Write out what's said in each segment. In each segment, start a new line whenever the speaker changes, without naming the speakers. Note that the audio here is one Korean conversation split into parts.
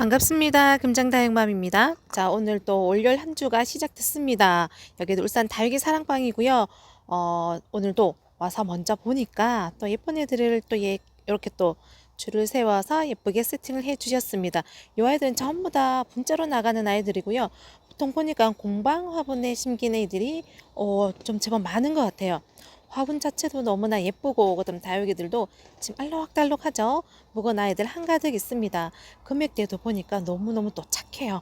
반갑습니다. 금장다육맘입니다. 자, 오늘 또 올열 한 주가 시작됐습니다. 여기도 울산 다육이 사랑방이고요. 어, 오늘도 와서 먼저 보니까 또 예쁜 애들을 또 예, 이렇게 또 줄을 세워서 예쁘게 세팅을 해 주셨습니다. 이 아이들은 전부 다 분자로 나가는 아이들이고요. 보통 보니까 공방 화분에 심긴 애들이 어, 좀 제법 많은 것 같아요. 화분 자체도 너무나 예쁘고 그다음 다육이들도 지금 알록달록하죠. 묵은 아이들 한가득 있습니다. 금액대도 보니까 너무너무 또 착해요.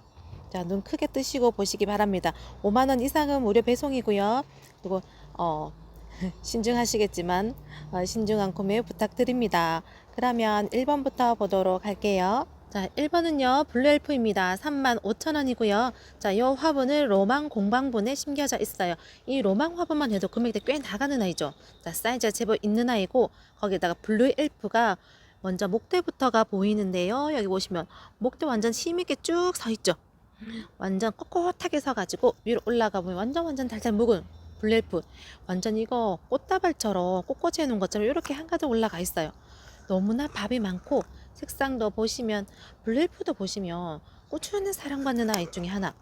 자, 눈 크게 뜨시고 보시기 바랍니다. 5만 원 이상은 무료 배송이고요. 그리고 어 신중하시겠지만 어, 신중한 구매 부탁드립니다. 그러면 1번부터 보도록 할게요. 자, 1번은요, 블루엘프입니다. 35,000원이고요. 자, 이 화분은 로망 공방분에 심겨져 있어요. 이 로망 화분만 해도 금액대 꽤 나가는 아이죠. 자, 사이즈가 제법 있는 아이고, 거기다가 블루엘프가 먼저 목대부터가 보이는데요. 여기 보시면 목대 완전 힘있게 쭉 서 있죠. 완전 꼿꼿하게 서가지고 위로 올라가 보면 완전 완전 달달 묵은 블루엘프. 완전 이거 꽃다발처럼 꽃꽂이 해놓은 것처럼 이렇게 한가득 올라가 있어요. 너무나 밥이 많고 색상도 보시면 블루엘프도 보시면 꽃주는 사랑받는 아이 중에 하나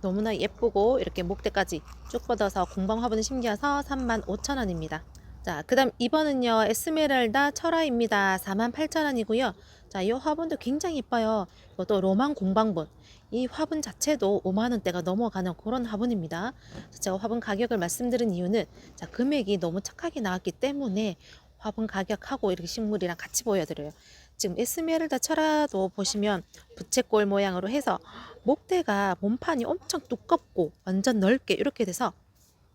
너무나 예쁘고 이렇게 목대까지 쭉 뻗어서 공방 화분을 심겨서 35,000원입니다. 자, 그 다음 2번은요, 에스메랄다 철화입니다. 48,000원이고요. 자, 이 화분도 굉장히 예뻐요. 이것도 로망 공방분. 이 화분 자체도 5만원대가 넘어가는 그런 화분입니다. 제가 화분 가격을 말씀드린 이유는 자, 금액이 너무 착하게 나왔기 때문에 화분 가격하고 이렇게 식물이랑 같이 보여드려요. 지금 에스메랄다 철화도 보시면 부채꼴 모양으로 해서 목대가 몸판이 엄청 두껍고 완전 넓게 이렇게 돼서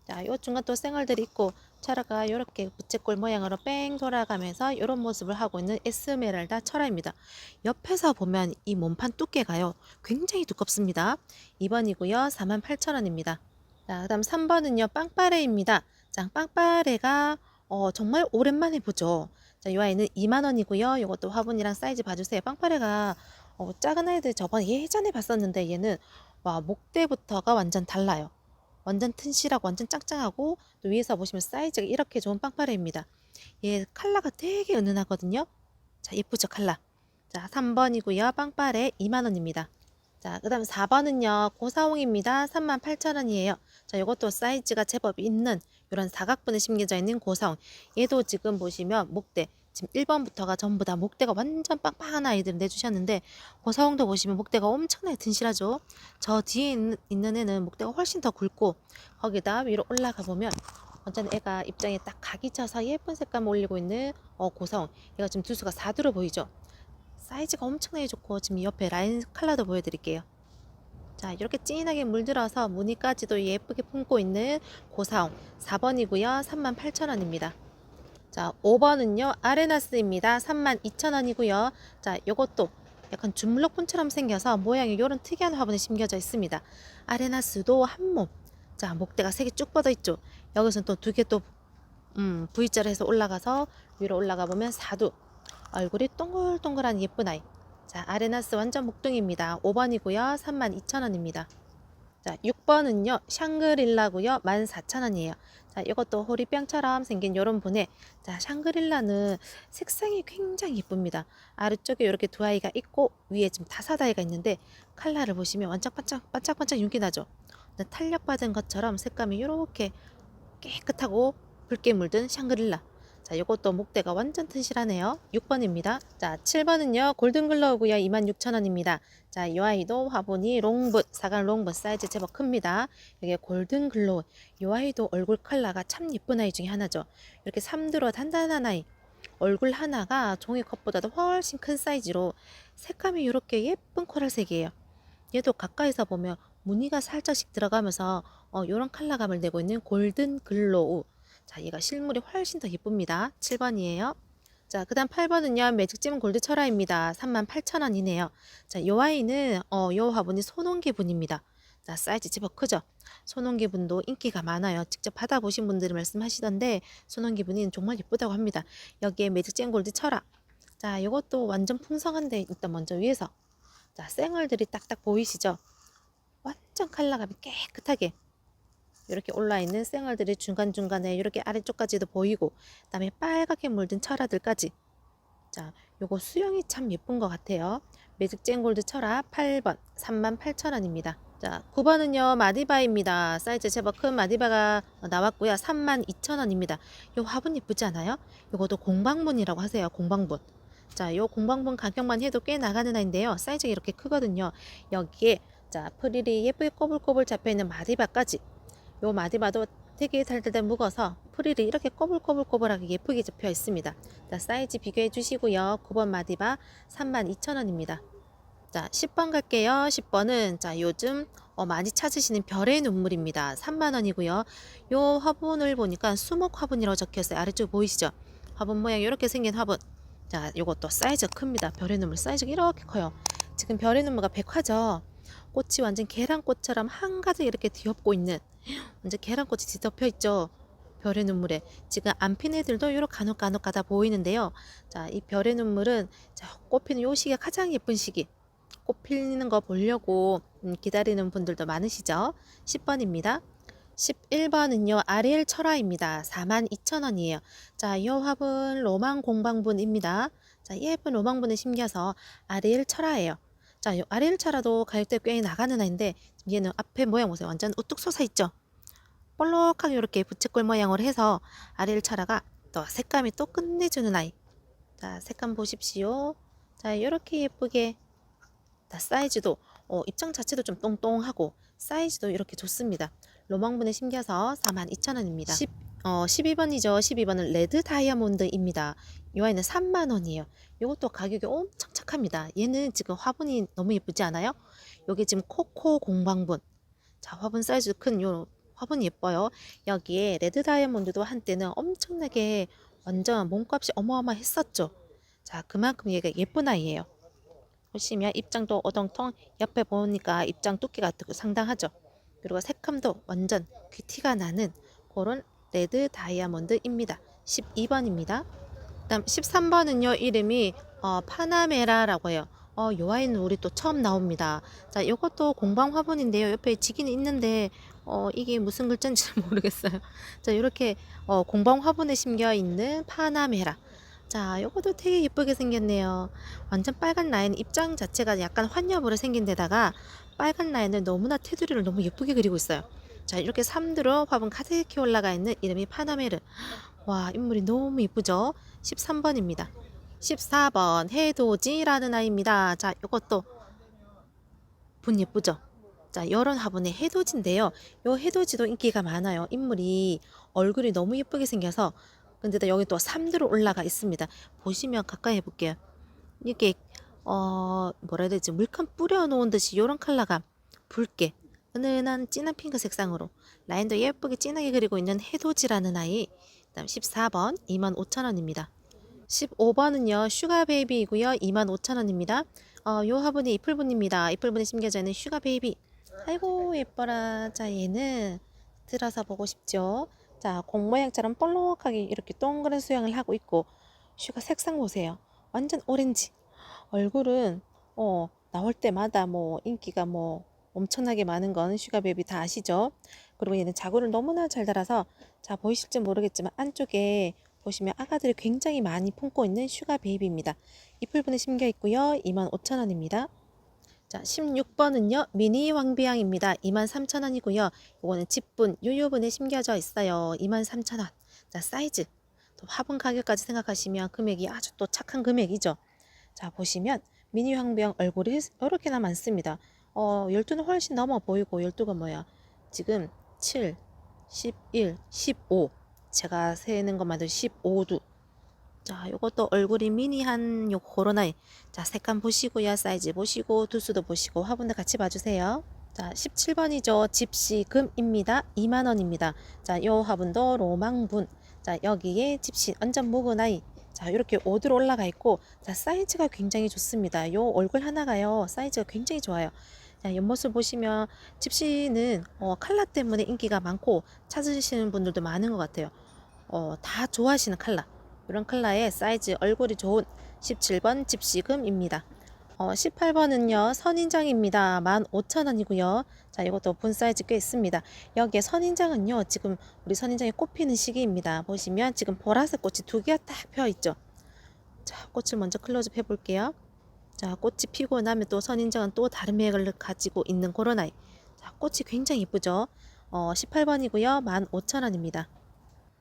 자, 요 중간 또 쌩얼들이 있고 철화가 이렇게 부채꼴 모양으로 뺑 돌아가면서 이런 모습을 하고 있는 에스메랄다 철화입니다. 옆에서 보면 이 몸판 두께가요 굉장히 두껍습니다. 2번이고요. 48,000원입니다. 자, 그다음 3번은요. 빵빠레입니다. 자, 빵빠레가 어, 정말 오랜만에 보죠. 자, 이 아이는 2만 원이고요. 이것도 화분이랑 사이즈 봐주세요. 빵빠레가 어, 작은 아이들 저번에 예전에 봤었는데 얘는 와 목대부터가 완전 달라요. 완전 튼실하고 완전 짱짱하고 또 위에서 보시면 사이즈가 이렇게 좋은 빵빠레입니다. 얘 컬러가 되게 은은하거든요. 자 예쁘죠 컬러. 자 3번이고요. 빵빠레 2만 원입니다. 자, 그 다음 4번은요, 고사홍입니다. 38,000원이에요. 자, 이것도 사이즈가 제법 있는 이런 사각분에 심겨져 있는 고사홍. 얘도 지금 보시면 목대, 지금 1번부터가 전부 다 목대가 완전 빵빵한 아이들 내주셨는데, 고사홍도 보시면 목대가 엄청나게 튼실하죠. 저 뒤에 있는, 있는 애는 목대가 훨씬 더 굵고, 거기다 위로 올라가 보면, 완전 애가 입장에 딱 각이 쳐서 예쁜 색감 올리고 있는 어, 고사홍. 얘가 지금 두수가 4두로 보이죠? 사이즈가 엄청나게 좋고 지금 옆에 라인 컬러도 보여드릴게요. 자 이렇게 진하게 물들어서 무늬까지도 예쁘게 품고 있는 고사홍 4번이고요. 38,000원입니다. 자 5번은요. 아레나스입니다. 32,000원이고요. 자 요것도 약간 주물럭분처럼 생겨서 모양이 이런 특이한 화분에 심겨져 있습니다. 아레나스도 한 몸 자 목대가 세 개 쭉 뻗어 있죠. 여기서는 또 두 개또 음, V자로 해서 올라가서 위로 올라가 보면 사두 얼굴이 동글동글한 예쁜 아이. 자, 아레나스 완전 목둥입니다. 5번이고요. 32,000원입니다. 자, 6번은요. 샹그릴라고요. 14,000원이에요. 자, 이것도 호리병처럼 생긴 요런 분에 자, 샹그릴라는 색상이 굉장히 예쁩니다. 아래쪽에 이렇게 두 아이가 있고 위에 지금 다섯 아이가 있는데 칼라를 보시면 완전 반짝 반짝반짝 윤기 나죠. 근데 탄력받은 것처럼 색감이 이렇게 깨끗하고 붉게 물든 샹그릴라. 자, 요것도 목대가 완전 튼실하네요. 6번입니다. 자, 7번은요. 골든글로우고요. 26,000원입니다. 자, 이 아이도 화분이 롱붓, 사각 롱붓 사이즈 제법 큽니다. 이게 골든글로우. 이 아이도 얼굴 컬러가 참 예쁜 아이 중에 하나죠. 이렇게 삼두로 단단한 아이. 얼굴 하나가 종이컵보다도 훨씬 큰 사이즈로 색감이 이렇게 예쁜 코랄색이에요. 얘도 가까이서 보면 무늬가 살짝씩 들어가면서 어, 이런 컬러감을 내고 있는 골든 글로우. 자, 얘가 실물이 훨씬 더 예쁩니다. 7번이에요. 자, 그 다음 8번은요, 매직찜 골드 철화입니다. 38,000원이네요. 자, 요 아이는, 어, 요 화분이 손온기 분입니다. 자, 사이즈 제법 크죠? 손온기 분도 인기가 많아요. 직접 받아보신 분들이 말씀하시던데, 손온기 분이 정말 예쁘다고 합니다. 여기에 매직찜 골드 철화. 자, 요것도 완전 풍성한데, 일단 먼저 위에서. 자, 쌩얼들이 딱딱 보이시죠? 완전 컬러감이 깨끗하게 이렇게 올라 있는 쌩얼들이 중간중간에 이렇게 아래쪽까지도 보이고 그다음에 빨갛게 물든 철화들까지 자 요거 수영이 참 예쁜 것 같아요 매직 쨍골드 철화 8번 38,000원입니다. 자, 9번은요, 마디바입니다. 사이즈 제법 큰 마디바가 나왔고요. 32,000원입니다. 요 화분 예쁘지 않아요? 요것도 공방분이라고 하세요. 공방분. 자, 요 공방분 가격만 해도 꽤 나가는 아인데요. 사이즈가 이렇게 크거든요. 여기에 자, 프릴이 예쁘게 꼬불꼬불 잡혀 있는 마디바까지. 요 마디바도 되게 달달달 묵어서 프릴이 이렇게 꼬불꼬불꼬불하게 예쁘게 잡혀 있습니다. 자, 사이즈 비교해 주시고요. 9번 마디바 32,000원입니다. 자, 10번 갈게요. 10번은 자, 요즘 어, 많이 찾으시는 별의 눈물입니다. 3만 원이고요. 요 화분을 보니까 수목 화분이라고 적혀 있어요. 아래쪽 보이시죠? 화분 모양 이렇게 생긴 화분. 자, 요것도 사이즈가 큽니다. 별의 눈물 사이즈가 이렇게 커요. 지금 별의 눈물가 백화죠. 꽃이 완전 계란꽃처럼 한 가득 이렇게 뒤엎고 있는 완전 계란꽃이 뒤덮여 있죠. 별의 눈물에 지금 안 핀 애들도 이렇게 간혹 간혹 가다 보이는데요. 자, 이 별의 눈물은 자, 꽃 피는 요 시기가 가장 예쁜 시기. 꽃 피는 거 보려고 음, 기다리는 분들도 많으시죠? 10번입니다. 11번은요, 아리엘 철화입니다. 42,000원이에요. 자, 이 화분 로망 공방분입니다. 자, 예쁜 로망분에 심겨서 아리엘 철화예요. 자, 이 아리엘 철화도 가격대 꽤 나가는 아인데 얘는 앞에 모양 보세요. 완전 우뚝 솟아 있죠? 볼록하게 이렇게 부채꼴 모양으로 해서 아리엘 철화가 또 색감이 또 끝내주는 아이. 자, 색감 보십시오. 자, 이렇게 예쁘게 다 사이즈도 어, 입장 자체도 좀 똥똥하고 사이즈도 이렇게 좋습니다. 로망분에 심겨서 42,000원입니다. 10, 어, 12번이죠. 12번은 레드 다이아몬드입니다. 이 아이는 3만원이에요. 이것도 가격이 엄청 착합니다. 얘는 지금 화분이 너무 예쁘지 않아요? 여기 지금 코코 공방분. 자, 화분 사이즈 큰 요 화분이 예뻐요. 여기에 레드 다이아몬드도 한때는 엄청나게 완전 몸값이 어마어마했었죠. 자, 그만큼 얘가 예쁜 아이예요. 보시면 입장도 어덩텅 옆에 보니까 입장 두께가 상당하죠. 그리고 색감도 완전 귀티가 나는 그런 레드 다이아몬드입니다. 12번입니다. 그다음 13번은요 이름이 어, 파나메라라고 해요. 어, 요 아이는 우리 또 처음 나옵니다. 자, 이것도 공방 화분인데요. 옆에 지기는 있는데 어, 이게 무슨 글자인지 모르겠어요. 자, 이렇게 어, 공방 화분에 심겨 있는 파나메라. 자, 요것도 되게 예쁘게 생겼네요. 완전 빨간 라인 입장 자체가 약간 환엽으로 생긴 데다가 빨간 라인을 너무나 테두리를 너무 예쁘게 그리고 있어요. 자, 이렇게 삼두로 화분 가득히 올라가 있는 이름이 파나메르. 와, 인물이 너무 예쁘죠? 13번입니다. 14번 해도지라는 아이입니다. 자, 이것도 분 예쁘죠? 자, 이런 화분의 해도지인데요. 요 해도지도 인기가 많아요. 인물이 얼굴이 너무 예쁘게 생겨서 근데도 여기 또 3두로 올라가 있습니다. 보시면 가까이 해볼게요. 이게 어 뭐라 해야 되지 물감 뿌려 놓은 듯이 이런 컬러가 붉게 은은한 진한 핑크 색상으로 라인도 예쁘게 진하게 그리고 있는 해도지라는 아이 그 다음 14번 25,000원입니다. 15번은요 슈가 베이비이고요 25,000원입니다. 어, 요 화분이 이플분입니다. 이플분에 심겨져 있는 슈가 베이비. 아이고 예뻐라. 자 얘는 들어서 보고 싶죠. 자, 공 모양처럼 볼록하게 이렇게 동그란 수영을 하고 있고 슈가 색상 보세요. 완전 오렌지. 얼굴은 어, 나올 때마다 뭐 인기가 뭐 엄청나게 많은 건 슈가 베이비 다 아시죠? 그리고 얘는 자구를 너무나 잘 달아서 자, 보이실지 모르겠지만 안쪽에 보시면 아가들이 굉장히 많이 품고 있는 슈가 베이비입니다. 잎을분에 심겨 있고요. 25,000원입니다. 자, 16번은요. 미니 황비양입니다. 23,000원이고요. 이거는 집분, 유효분에 심겨져 있어요. 23,000원. 자, 사이즈. 또 화분 가격까지 생각하시면 금액이 아주 또 착한 금액이죠. 자, 보시면 미니 황비양 얼굴이 이렇게나 많습니다. 어, 12는 훨씬 넘어 보이고 12가 뭐야? 지금 7, 11, 15. 제가 세는 것만도 15두. 자, 요것도 얼굴이 미니한 요 코로나이. 자, 색감 보시고요. 사이즈 보시고, 두수도 보시고, 화분도 같이 봐주세요. 자, 17번이죠. 집시금입니다. 2만원입니다. 자, 요 화분도 로망분. 자, 여기에 집시 완전 묵은 아이. 자, 이렇게 오드로 올라가 있고, 자, 사이즈가 굉장히 좋습니다. 요 얼굴 하나가요. 사이즈가 굉장히 좋아요. 자, 옆모습 보시면 집시는 어, 칼라 때문에 인기가 많고 찾으시는 분들도 많은 것 같아요. 어, 다 좋아하시는 칼라. 이런 컬러의 사이즈 얼굴이 좋은 17번 집시금입니다. 어, 18번은요 선인장입니다. 15,000원이고요. 자 이것도 본 사이즈 꽤 있습니다. 여기에 선인장은요 지금 우리 선인장이 꽃피는 시기입니다. 보시면 지금 보라색 꽃이 두 개가 딱 펴 있죠. 자 꽃을 먼저 클로즈업 해볼게요. 자, 꽃이 피고 나면 또 선인장은 또 다른 매력을 가지고 있는 아이. 자, 꽃이 굉장히 예쁘죠? 어, 18번이고요. 15,000원입니다.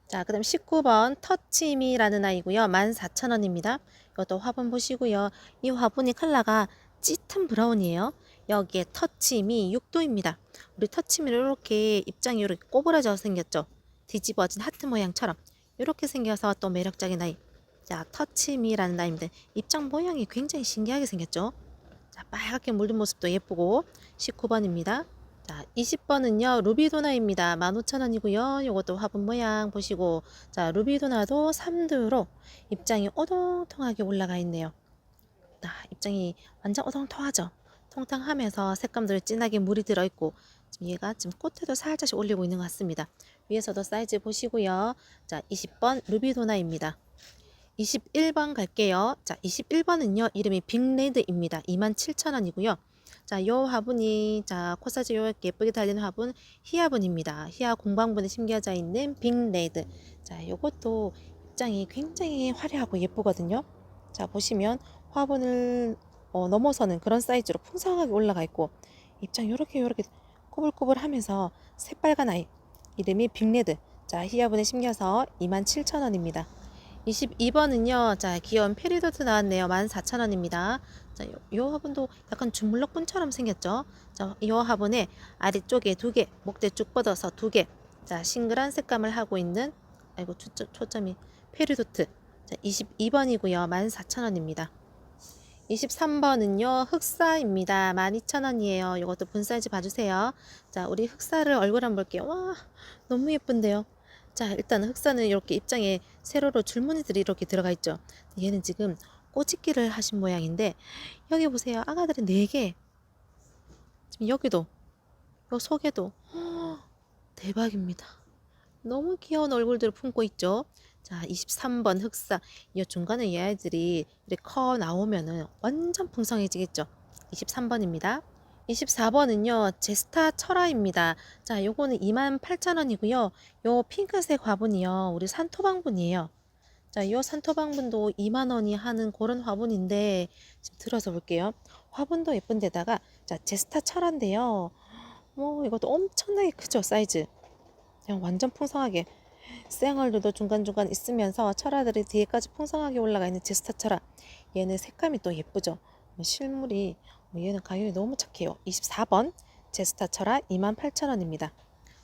자, 그다음 19번 터치미라는 아이고요. 14,000원입니다. 이것도 화분 보시고요. 이 화분이 컬러가 짙은 브라운이에요. 여기에 터치미 6도입니다. 우리 터치미를 이렇게 입장이 이렇게 꼬부라져 생겼죠. 뒤집어진 하트 모양처럼 이렇게 생겨서 또 매력적인 아이. 자, 터치미라는 아이인데 입장 모양이 굉장히 신기하게 생겼죠. 자, 빨갛게 물든 모습도 예쁘고 19번입니다. 자, 20번은요. 루비도나입니다. 15,000원이고요. 이것도 화분 모양 보시고 자, 루비도나도 3도로 입장이 오동통하게 올라가 있네요. 아, 입장이 완전 오동통하죠. 통통하면서 색감들 진하게 물이 들어있고 지금 얘가 지금 꽃에도 살짝씩 올리고 있는 것 같습니다. 위에서도 사이즈 보시고요. 자, 20번 루비도나입니다. 21번 갈게요. 자, 21번은요. 이름이 빅레드입니다. 27,000원이고요. 자, 요 화분이 자, 코사지 요렇게 예쁘게 달리는 화분 희화분입니다. 희화 공방분에 심겨져 있는 빅레드. 자, 요것도 입장이 굉장히 화려하고 예쁘거든요. 자, 보시면 화분을 어, 넘어서는 그런 사이즈로 풍성하게 올라가 있고 입장 요렇게 요렇게 꼬불꼬불 하면서 새빨간 아이 이름이 빅레드. 자, 희화분에 심겨서 27,000원입니다. 22번은요. 자, 귀여운 페리도트 나왔네요. 14,000원입니다. 자, 요, 요 화분도 약간 주물럭분처럼 생겼죠. 자, 이 화분에 아래쪽에 두 개, 목대 쭉 뻗어서 두 개. 자, 싱글한 색감을 하고 있는 아이고 초점, 초점이 페리도트. 자, 22번이고요. 14,000원입니다. 23번은요. 흑사입니다. 12,000원이에요. 이것도 분 사이즈 봐주세요. 자, 우리 흑사를 얼굴 한번 볼게요. 와, 너무 예쁜데요. 자, 일단 흑사는 이렇게 입장에 세로로 줄무늬들이 이렇게 들어가 있죠. 얘는 지금 꼬집기를 하신 모양인데 여기 보세요. 아가들이 네 개. 지금 여기도 요 속에도 허, 대박입니다. 너무 귀여운 얼굴들을 품고 있죠. 자, 23번 흑사. 이 중간에 이 아이들이 이렇게 커 나오면은 완전 풍성해지겠죠. 23번입니다. 24번은요, 제스타 철화입니다. 자, 요거는 28,000원이고요. 요 핑크색 화분이요. 우리 산토방분이에요. 자, 요 산토방분도 2만원이 하는 그런 화분인데, 지금 들어서 볼게요. 화분도 예쁜데다가, 자, 제스타 철화인데요. 뭐, 이것도 엄청나게 크죠, 사이즈. 그냥 완전 풍성하게. 쌩얼들도 중간중간 있으면서 철화들이 뒤에까지 풍성하게 올라가 있는 제스타 철화. 얘는 색감이 또 예쁘죠. 실물이 어, 얘는 가격이 너무 착해요. 24번 제스타 철화 28,000원입니다.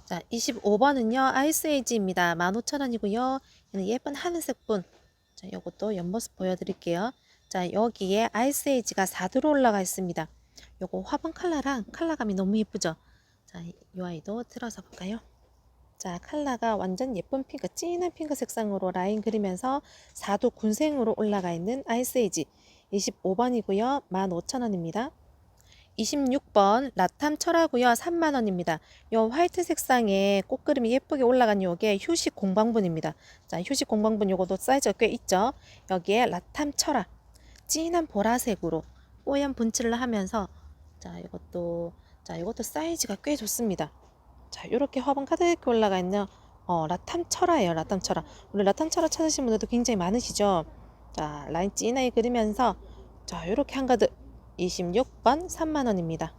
자, 25번은요. 아이스에이지입니다. 15,000원이고요. 얘는 예쁜 하늘색 분. 자, 요것도 옆모습 보여드릴게요. 자, 여기에 아이스에이지가 4도로 올라가 있습니다. 요거 화분 컬러랑 컬러감이 너무 예쁘죠? 자, 이 아이도 틀어서 볼까요? 자, 컬러가 완전 예쁜 핑크, 진한 핑크 색상으로 라인 그리면서 4도 군생으로 올라가 있는 아이스에이지 25번이고요. 15,000원입니다. 26번 라탐 철하고요. 3만 원입니다. 요 화이트 색상의 꽃그림이 예쁘게 올라간 요게 휴식 공방분입니다. 자, 휴식 공방분 요것도 사이즈가 꽤 있죠. 여기에 라탐 철화 진한 보라색으로 뽀얀 분칠을 하면서 자, 이것도 자, 이것도 사이즈가 꽤 좋습니다. 자, 이렇게 화분 가득 올라가 있는 어, 라탐 철화예요. 라탐 철화. 우리 라탐 철화 찾으신 분들도 굉장히 많으시죠. 자, 라인 진하게 그리면서 자, 이렇게 한 가득 26번 3만원입니다.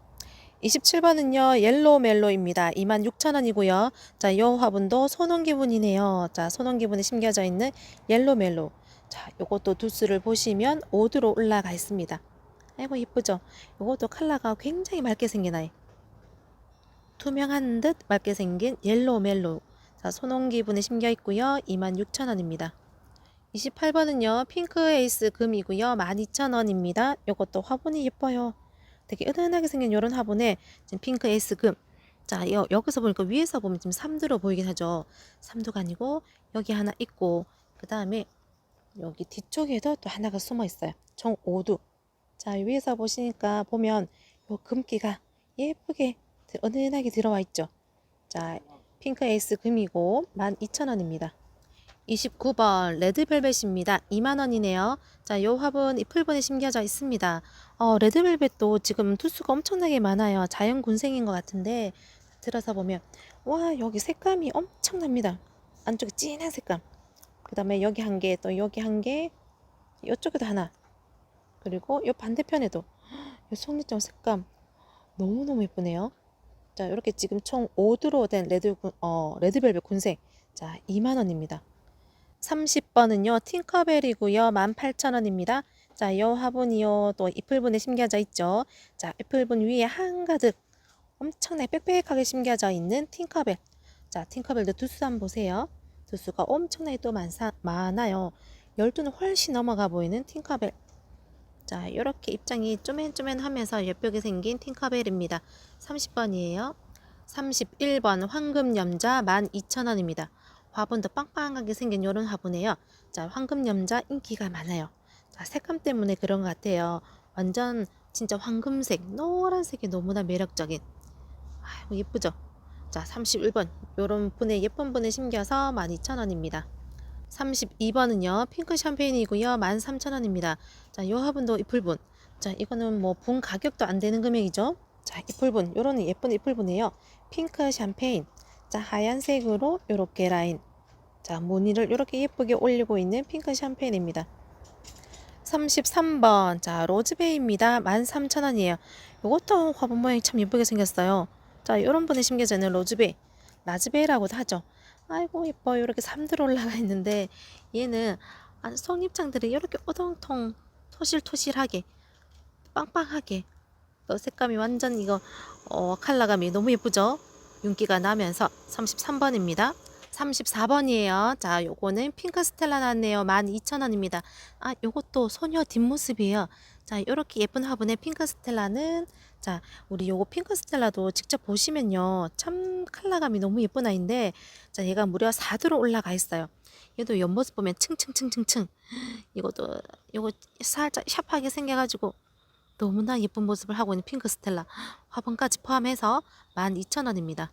27번은요, 옐로우 멜로입니다. 26,000원이고요. 자, 이 화분도 소논기분이네요. 자, 소논기분에 심겨져 있는 옐로우 멜로우. 자, 요것도 두수를 보시면 5도로 올라가 있습니다. 아이고, 이쁘죠? 요것도 컬러가 굉장히 맑게 생긴 아이. 투명한 듯 맑게 생긴 옐로우 멜로우. 자, 소논기분에 심겨 있고요. 26,000원입니다. 28번은요. 핑크 에이스 금이고요. 12,000원입니다. 이것도 화분이 예뻐요. 되게 은은하게 생긴 이런 화분에 지금 핑크 에이스 금. 자, 여, 여기서 보니까 위에서 보면 지금 3두로 보이긴 하죠. 3두가 아니고 여기 하나 있고 그 다음에 여기 뒤쪽에도 또 하나가 숨어 있어요. 총 5두. 자, 위에서 보시니까 보면 요 금기가 예쁘게 은은하게 들어와 있죠. 자, 핑크 에이스 금이고 12,000원입니다. 29번 레드벨벳입니다. 2만원이네요. 자, 요 화분 잎풀분에 심겨져 있습니다. 어, 레드벨벳도 지금 투수가 엄청나게 많아요. 자연 군생인 것 같은데 들어서 보면 와 여기 색감이 엄청납니다. 안쪽에 진한 색감. 그 다음에 여기 한 개, 또 여기 한 개, 이쪽에도 하나. 그리고 이 반대편에도 이 속리점 색감 너무너무 예쁘네요. 자, 이렇게 지금 총 5두로 된 레드, 군- 어, 레드벨벳 군색. 자, 2만원입니다. 30번은요, 팅커벨이고요. 18,000원입니다. 자, 이 화분이요, 또 잎을분에 심겨져 있죠. 자, 잎을분 위에 한가득 엄청나게 빽빽하게 심겨져 있는 팅커벨. 자, 팅커벨도 두수 한번 보세요. 두수가 엄청나게 또 많사, 많아요. 12는 훨씬 넘어가 보이는 팅커벨. 자, 이렇게 입장이 쪼맨쪼맨 하면서 예쁘게 생긴 팅커벨입니다. 30번이에요. 31번 황금염자 12,000원입니다. 화분도 빵빵하게 생긴 이런 화분이에요. 자, 황금 염자 인기가 많아요. 자, 색감 때문에 그런 것 같아요. 완전 진짜 황금색, 노란색이 너무나 매력적인. 아이고, 예쁘죠? 자, 31번. 요런 분에 예쁜 분에 심겨서 12,000원입니다. 32번은요, 핑크 샴페인이고요. 13,000원입니다. 자, 요 화분도 이풀분. 자, 이거는 뭐 분 가격도 안 되는 금액이죠. 자, 이풀분. 요런 예쁜 이풀분이에요. 핑크 샴페인. 자, 하얀색으로 요렇게 라인. 자, 무늬를 요렇게 예쁘게 올리고 있는 핑크 샴페인입니다. 33번. 자, 로즈베이입니다. 13,000원이에요. 요것도 화분 모양이 참 예쁘게 생겼어요. 자, 요런 분에 심겨져 있는 로즈베이. 라즈베이라고도 하죠. 아이고, 예뻐. 요렇게 3들 올라가 있는데, 얘는 아, 속잎장들이 이렇게 오동통 토실토실하게 빵빵하게 또 색감이 완전 이거 어, 컬러감이 너무 예쁘죠? 윤기가 나면서 33번입니다. 34번이에요. 자, 요거는 핑크 스텔라 나왔네요. 12,000원입니다. 아, 요것도 소녀 뒷모습이에요. 자, 요렇게 예쁜 화분의 핑크 스텔라는 자, 우리 요거 핑크 스텔라도 직접 보시면요. 참 컬러감이 너무 예쁜 아이인데 자, 얘가 무려 4도로 올라가 있어요. 얘도 옆모습 보면 층층층층층 이것도 요거 살짝 샤프하게 생겨 가지고 너무나 예쁜 모습을 하고 있는 핑크 스텔라 화분까지 포함해서 12,000원입니다.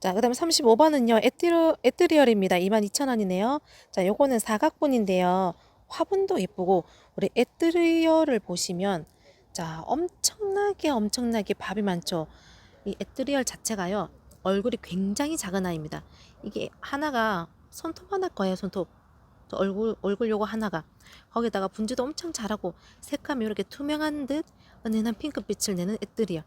자, 그 다음에 35번은요, 에트리어, 에트리얼입니다. 22,000원이네요. 자, 요거는 사각분인데요. 화분도 예쁘고, 우리 에트리얼을 보시면, 자, 엄청나게 엄청나게 밥이 많죠. 이 에트리얼 자체가요, 얼굴이 굉장히 작은 아이입니다. 이게 하나가 손톱 하나 거예요, 손톱. 저 얼굴, 얼굴 요거 하나가. 거기다가 분지도 엄청 잘하고, 색감이 이렇게 투명한 듯 은은한 핑크빛을 내는 에트리얼.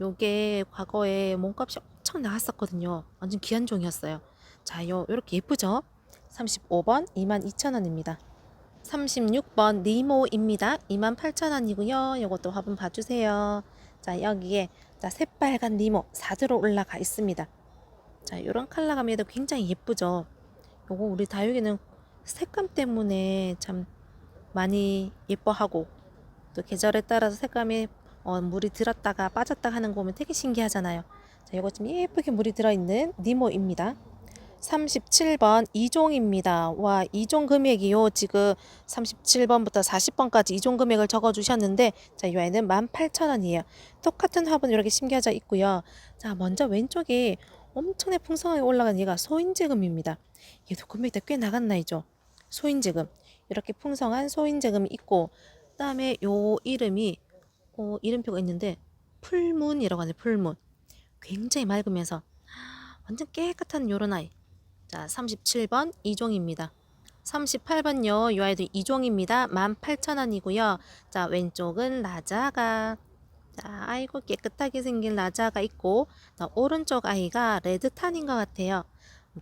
요게 과거에 몸값이 엄청 나갔었거든요. 완전 귀한 종이었어요. 자, 요, 요렇게 예쁘죠? 35번 22,000원입니다. 36번 니모입니다. 28,000원이고요. 요것도 화분 봐주세요. 자, 여기에 자, 새빨간 니모 4드로 올라가 있습니다. 자, 요런 컬러감에도 굉장히 예쁘죠? 요거 우리 다육이는 색감 때문에 참 많이 예뻐하고 또 계절에 따라서 색감이 어, 물이 들었다가 빠졌다 하는 거 보면 되게 신기하잖아요. 자, 이거 좀 예쁘게 물이 들어있는 니모입니다. 37번 이종입니다. 와, 이종 금액이요. 지금 37번부터 40번까지 이종 금액을 적어 주셨는데 자, 이 아이는 18,000원이에요. 똑같은 화분 이렇게 심겨져 있고요. 자, 먼저 왼쪽에 엄청나게 풍성하게 올라간 얘가 소인제금입니다. 얘도 금액이 꽤 나간 나이죠. 소인제금. 이렇게 풍성한 소인제금이 있고 그다음에 요 이름이 어, 이름표가 있는데 풀문이라고 하네. 풀문. 굉장히 맑으면서 완전 깨끗한 요런 아이. 자, 37번 이종입니다. 38번요. 이 아이도 이종입니다. 18,000원이고요. 자, 왼쪽은 라자가 자, 아이고 깨끗하게 생긴 라자가 있고 자, 오른쪽 아이가 레드탄인 것 같아요.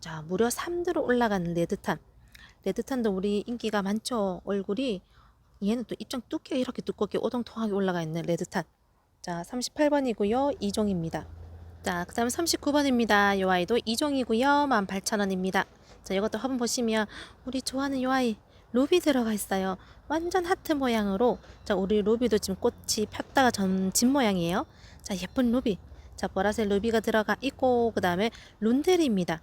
자, 무려 3도로 올라가는 레드탄. 레드탄도 우리 인기가 많죠. 얼굴이 얘는 또 입장 두께 이렇게 두껍게 오동통하게 올라가 있는 레드탄. 자, 38번이고요. 이종입니다. 자, 그 다음에 39번입니다. 요 아이도 이종이고요. 18,000원입니다. 자, 이것도 화분 보시면 우리 좋아하는 요 아이 루비 들어가 있어요. 완전 하트 모양으로 자, 우리 루비도 지금 꽃이 폈다가 전진 모양이에요. 자, 예쁜 루비. 자, 보라색 루비가 들어가 있고 그 다음에 룬데리입니다.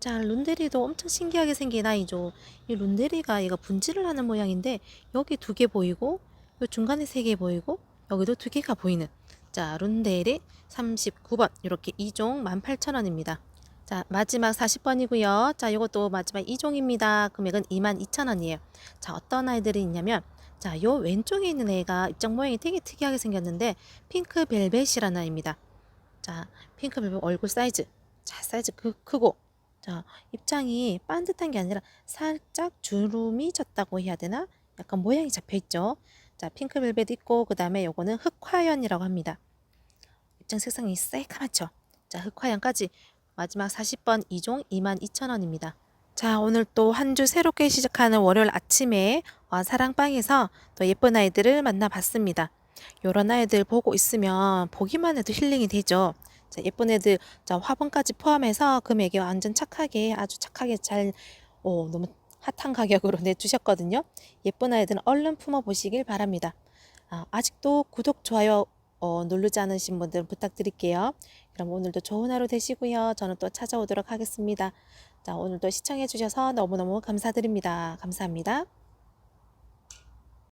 자, 룬데리도 엄청 신기하게 생긴 아이죠. 이 룬데리가 얘가 분질을 하는 모양인데 여기 두 개 보이고 요 중간에 세 개 보이고 여기도 두 개가 보이는 자, 룬데리 39번 이렇게 2종 18,000원입니다. 자, 마지막 40번이고요. 자, 이것도 마지막 2종입니다. 금액은 22,000원이에요. 자, 어떤 아이들이 있냐면 자, 요 왼쪽에 있는 애가 입장 모양이 되게 특이하게 생겼는데 핑크 벨벳이라는 아이입니다. 자, 핑크 벨벳 얼굴 사이즈. 자, 사이즈 크, 크고 자, 입장이 반듯한 게 아니라 살짝 주름이 졌다고 해야 되나? 약간 모양이 잡혀 있죠. 자, 핑크벨벳 있고 그다음에 요거는 흑화연이라고 합니다. 입장 색상이 새까맣죠. 자, 흑화연까지 마지막 40번 2종 22,000원입니다. 자, 오늘 또 한 주 새롭게 시작하는 월요일 아침에 와 사랑방에서 또 예쁜 아이들을 만나봤습니다. 요런 아이들 보고 있으면 보기만 해도 힐링이 되죠. 자, 예쁜 애들 자, 화분까지 포함해서 금액이 완전 착하게 아주 착하게 잘 오, 너무 핫한 가격으로 내주셨거든요. 예쁜 아이들은 얼른 품어보시길 바랍니다. 아, 아직도 구독, 좋아요 어, 누르지 않으신 분들 부탁드릴게요. 그럼 오늘도 좋은 하루 되시고요. 저는 또 찾아오도록 하겠습니다. 자, 오늘도 시청해주셔서 너무너무 감사드립니다. 감사합니다.